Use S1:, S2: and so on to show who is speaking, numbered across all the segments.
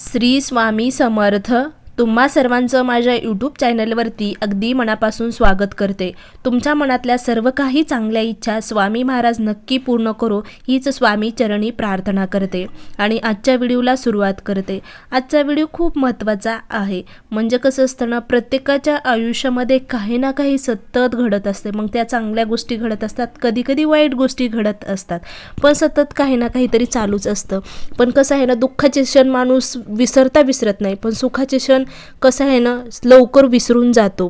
S1: श्री स्वामी समर्थ. तुम्हा सर्वांचं माझ्या यूट्यूब चॅनलवरती अगदी मनापासून स्वागत करते. तुमच्या मनातल्या सर्व काही चांगल्या इच्छा स्वामी महाराज नक्की पूर्ण करो हीच स्वामी चरणी प्रार्थना करते. आणि आजच्या व्हिडिओला सुरुवात करते. आजचा व्हिडिओ खूप महत्त्वाचा आहे. म्हणजे कसं असतं ना प्रत्येकाच्या आयुष्यामध्ये काही ना काही सतत घडत असते. मग त्या चांगल्या गोष्टी घडत असतात कधी कधी वाईट गोष्टी घडत असतात. पण सतत काही ना काहीतरी चालूच असतं. पण कसं आहे ना दुःखाचे क्षण माणूस विसरता विसरत नाही. पण सुखाचे क्षण कसं आहे ना लवकर विसरून जातो.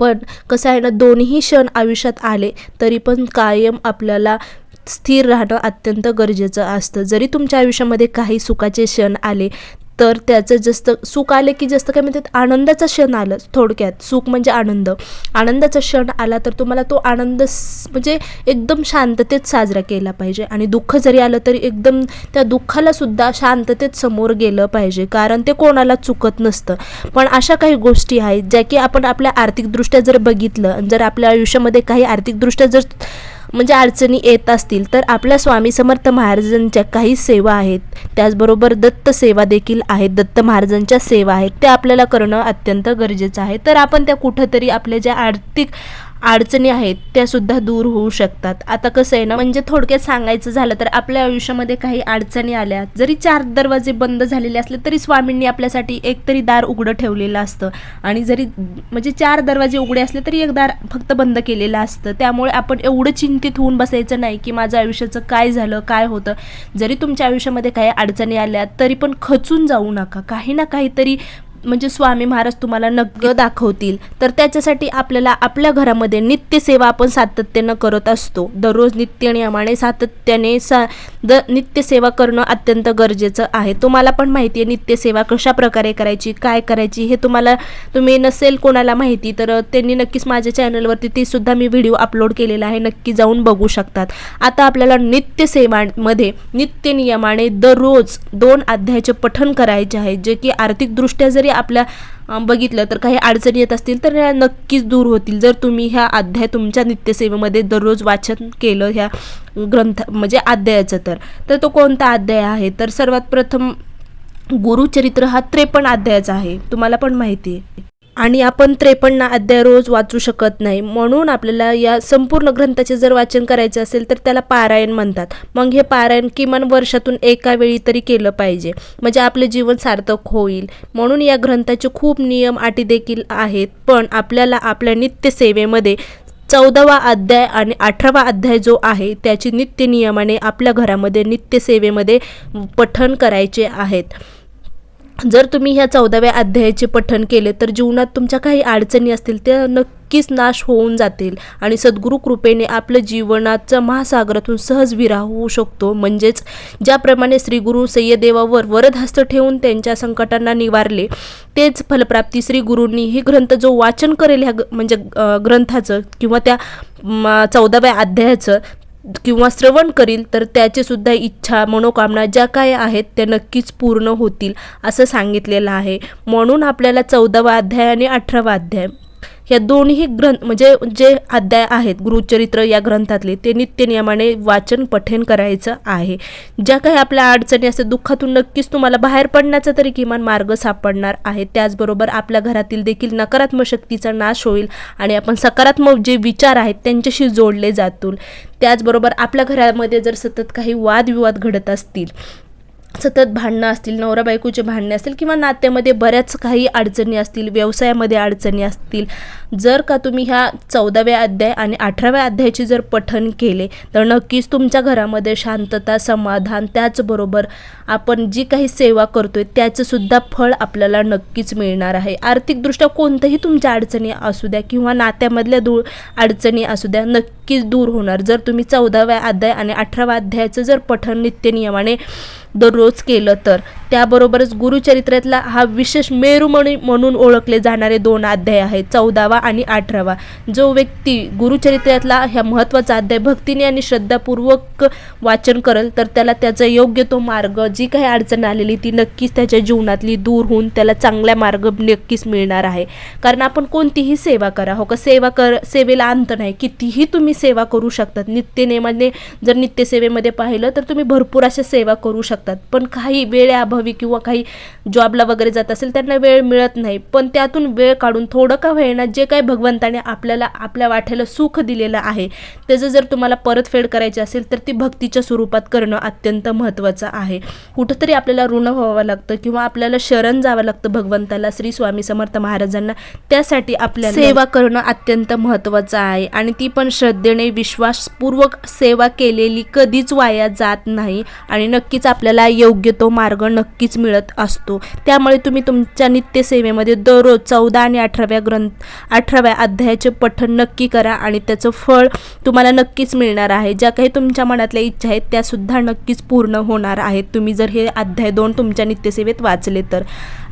S1: पण कसं आहे ना दोन्ही क्षण आयुष्यात आले तरी पण कायम आपल्याला स्थिर राहणं अत्यंत गरजेचं असतं. जरी तुमच्या आयुष्यामध्ये काही सुखाचे क्षण आले तर त्याचं जास्त सुख आले की जास्त काय म्हणतात आनंदाचा क्षण आलं थोडक्यात. सुख म्हणजे आनंद. आनंदाचा क्षण आला तर तुम्हाला तो आनंद म्हणजे एकदम शांततेत साजरा केला पाहिजे. आणि दुःख जरी आलं तरी एकदम त्या दुःखाला सुद्धा शांततेत समोर गेलं पाहिजे. कारण ते कोणाला चुकत नसतं. पण अशा काही गोष्टी आहेत ज्या की आपण आपल्या आर्थिकदृष्ट्या जर बघितलं जर आपल्या आयुष्यामध्ये काही आर्थिकदृष्ट्या जर म्हणजे अडचणी येत असतील तर आपल्या स्वामी समर्थ महाराजांच्या काही सेवा आहेत. त्याचबरोबर दत्त सेवा देखील आहेत. दत्त महाराजांच्या सेवा आहेत. त्या आपल्याला करणं अत्यंत गरजेचं आहे. तर आपण त्या कुठंतरी आपल्या ज्या आर्थिक अडचणी आहेत त्या सुद्धा दूर होऊ शकतात. आता कसं आहे ना म्हणजे थोडक्यात सांगायचं झालं तर आपल्या आयुष्यामध्ये काही अडचणी आल्या जरी चार दरवाजे बंद झालेले असले तरी स्वामींनी आपल्यासाठी एक तरी दार उघडं ठेवलेलं असतं. आणि जरी म्हणजे चार दरवाजे उघडे असले तरी एक दार फक्त बंद केलेलं असतं. त्यामुळे आपण एवढं चिंतित होऊन बसायचं नाही की माझं आयुष्याचं काय झालं काय होतं. जरी तुमच्या आयुष्यामध्ये काही अडचणी आल्या तरी पण खचून जाऊ नका. काही ना काहीतरी म्हणजे स्वामी महाराज तुम्हाला नग्ग दाखवतील तर त्याच्यासाठी आपल्याला आपल्या घरामध्ये नित्यसेवा आपण सातत्यानं करत असतो. दररोज नित्यनियमाने सातत्याने सा द नित्यसेवा करणं अत्यंत गरजेचं आहे. तुम्हाला पण माहिती आहे नित्यसेवा कशा प्रकारे करायची काय करायची हे तुम्हाला तुम्ही नसेल कोणाला माहिती तर त्यांनी नक्कीच माझ्या चॅनलवरती ते सुद्धा मी व्हिडिओ अपलोड केलेला आहे. नक्की जाऊन बघू शकतात. आता आपल्याला नित्यसेवांमध्ये नित्यनियमाने दररोज दोन अध्यायाचे पठण करायचे आहे जे की आर्थिकदृष्ट्या जरी आपल्या बघितलं तर काही अडचणी येत असतील तर ह्या नक्कीच दूर होतील. जर तुम्ही ह्या अध्याय तुमच्या नित्यसेवेमध्ये दररोज वाचन केलं ह्या ग्रंथ म्हणजे अध्यायाचं तर तर तो कोणता अध्याय आहे? तर सर्वात प्रथम गुरुचरित्र हा त्रेपन्न अध्यायाचा आहे. तुम्हाला पण माहिती आहे. आणि आपण त्रेपन्न अध्याय रोज वाचू शकत नाही. म्हणून आपल्याला या संपूर्ण ग्रंथाचे जर वाचन करायचे असेल तर त्याला पारायण म्हणतात. मग हे पारायण किमान वर्षातून एका वेळी तरी केलं पाहिजे. म्हणजे आपले जीवन सार्थक होईल. म्हणून या ग्रंथाचे खूप नियम अटी देखील आहेत. पण आपल्याला आपल्या नित्यसेवेमध्ये चौदावा अध्याय आणि अठरावा अध्याय जो आहे त्याची नित्य नियमाने आपल्या घरामध्ये नित्यसेवेमध्ये पठण करायचे आहेत. जर तुम्ही ह्या चौदाव्या अध्यायाचे पठण केले तर जीवनात तुमच्या काही अडचणी असतील त्या नक्कीच नाश होऊन जातील आणि सद्गुरू कृपेने आपलं जीवनाचा महासागरातून सहज विराह होऊ शकतो. म्हणजेच ज्याप्रमाणे श्री गुरु सय्यदेवावर वरदहस्त ठेवून त्यांच्या संकटांना निवारले तेच फलप्राप्ती श्री गुरूंनी ही ग्रंथ जो वाचन करेल ह्या ग- म्हणजे ग्रंथाचं किंवा त्या चौदाव्या अध्यायाचं किंवा श्रवण करील तर त्याचेसुद्धा इच्छा मनोकामना ज्या काय आहेत त्या नक्कीच पूर्ण होतील असं सांगितलेलं आहे. म्हणून आपल्याला चौदावा अध्याय आणि अठरावा अध्याय. ह्या दोन्ही ग्रंथ म्हणजे जे अध्याय आहेत गुरुचरित्र या ग्रंथातले ते नित्यनियमाने वाचन पठन करायचं आहे. ज्या काही आपल्या अडचणी असतात दुःखातून नक्कीच तुम्हाला बाहेर पडण्याचा तरी किमान मार्ग सापडणार आहे. त्याचबरोबर आपल्या घरातील देखील नकारात्मक शक्तीचा नाश होईल आणि आपण सकारात्मक जे विचार आहेत त्यांच्याशी जोडले जातील. त्याचबरोबर आपल्या घरामध्ये जर सतत काही वादविवाद घडत असतील सतत भांडणं असतील नवरा बायकोचे भांडणे असतील किंवा नात्यामध्ये बऱ्याच काही अडचणी असतील व्यवसायामध्ये अडचणी असतील जर का तुम्ही ह्या चौदाव्या अध्याय आणि अठराव्या अध्यायाचे जर पठण केले तर नक्कीच तुमच्या घरामध्ये शांतता समाधान त्याचबरोबर आपण जी काही सेवा करतो आहे त्याचंसुद्धा फळ आपल्याला नक्कीच मिळणार आहे. आर्थिकदृष्ट्या कोणत्याही तुमच्या अडचणी असू द्या किंवा नात्यामधल्या दूर अडचणी असू द्या नक्कीच दूर होणार. जर तुम्ही चौदाव्या अध्याय आणि अठराव्या अध्यायाचं जर पठण नित्यनियमाने दररोज केलं तर त्याबरोबरच गुरुचरित्रातला हा विशेष मेरू म्हणून ओळखले जाणारे दोन अध्याय आहेत चौदावा आणि अठरावा. जो व्यक्ती गुरुचरित्रातला ह्या महत्त्वाचा अध्याय भक्तीने आणि श्रद्धापूर्वक वाचन करेल तर त्याला त्याचा योग्य तो मार्ग जी काही अडचण आलेली ती नक्कीच त्याच्या जीवनातली दूर होऊन त्याला चांगला मार्ग नक्कीच मिळणार आहे. कारण आपण कोणतीही सेवा करा हो का? सेवा कर सेवेला अंत नाही. कितीही तुम्ही सेवा करू शकतात. नित्यनेमाने जर नित्यसेवेमध्ये पाहिलं तर तुम्ही भरपूर अशा सेवा करू शकतात. पण काही वेळेअभावी किंवा काही जॉबला वगैरे जात असेल त्यांना वेळ मिळत नाही. पण त्यातून वेळ काढून थोडं का होईना जे काही भगवंताने आपल्याला आपल्या वाट्याला सुख दिलेलं आहे त्याचं जर तुम्हाला परतफेड करायची असेल तर ती भक्तीच्या स्वरूपात करणं अत्यंत महत्त्वाचं आहे. कुठंतरी आपल्याला ऋण व्हावं लागतं किंवा आपल्याला शरण जावं लागतं भगवंताला श्री स्वामी समर्थ महाराजांना. त्यासाठी आपल्याला सेवा करणं अत्यंत महत्त्वाचं आहे आणि ती पण श्रद्धा श्रद्धेने विश्वासपूर्वक सेवा केलेली कधीच वाया जात नाही आणि नक्कीच आपल्याला योग्य तो मार्ग नक्कीच मिळत असतो. त्यामुळे तुम्ही तुमच्या नित्यसेवेमध्ये दररोज चौदा आणि अठराव्या ग्रंथ अठराव्या अध्यायाचे पठण नक्की करा आणि त्याचं फळ तुम्हाला नक्कीच मिळणार आहे. ज्या काही तुमच्या मनातल्या इच्छा आहेत त्यासुद्धा नक्कीच पूर्ण होणार आहेत. तुम्ही जर हे अध्याय दोन तुमच्या नित्यसेवेत वाचले तर.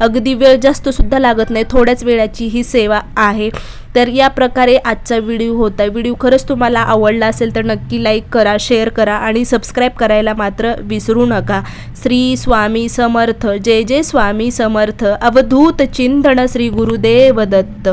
S1: अगदी वेळ जास्तसुद्धा लागत नाही. थोड्याच वेळाची ही सेवा आहे. तर या प्रकारे आजचा व्हिडिओ होता व्हिडिओ खरंच तुम्हाला आवडला असेल तर नक्की लाईक करा शेअर करा आणि सबस्क्राईब करायला मात्र विसरू नका. श्री स्वामी समर्थ. जय जय स्वामी समर्थ. अवधूत चिंतन श्री गुरुदेव दत्त.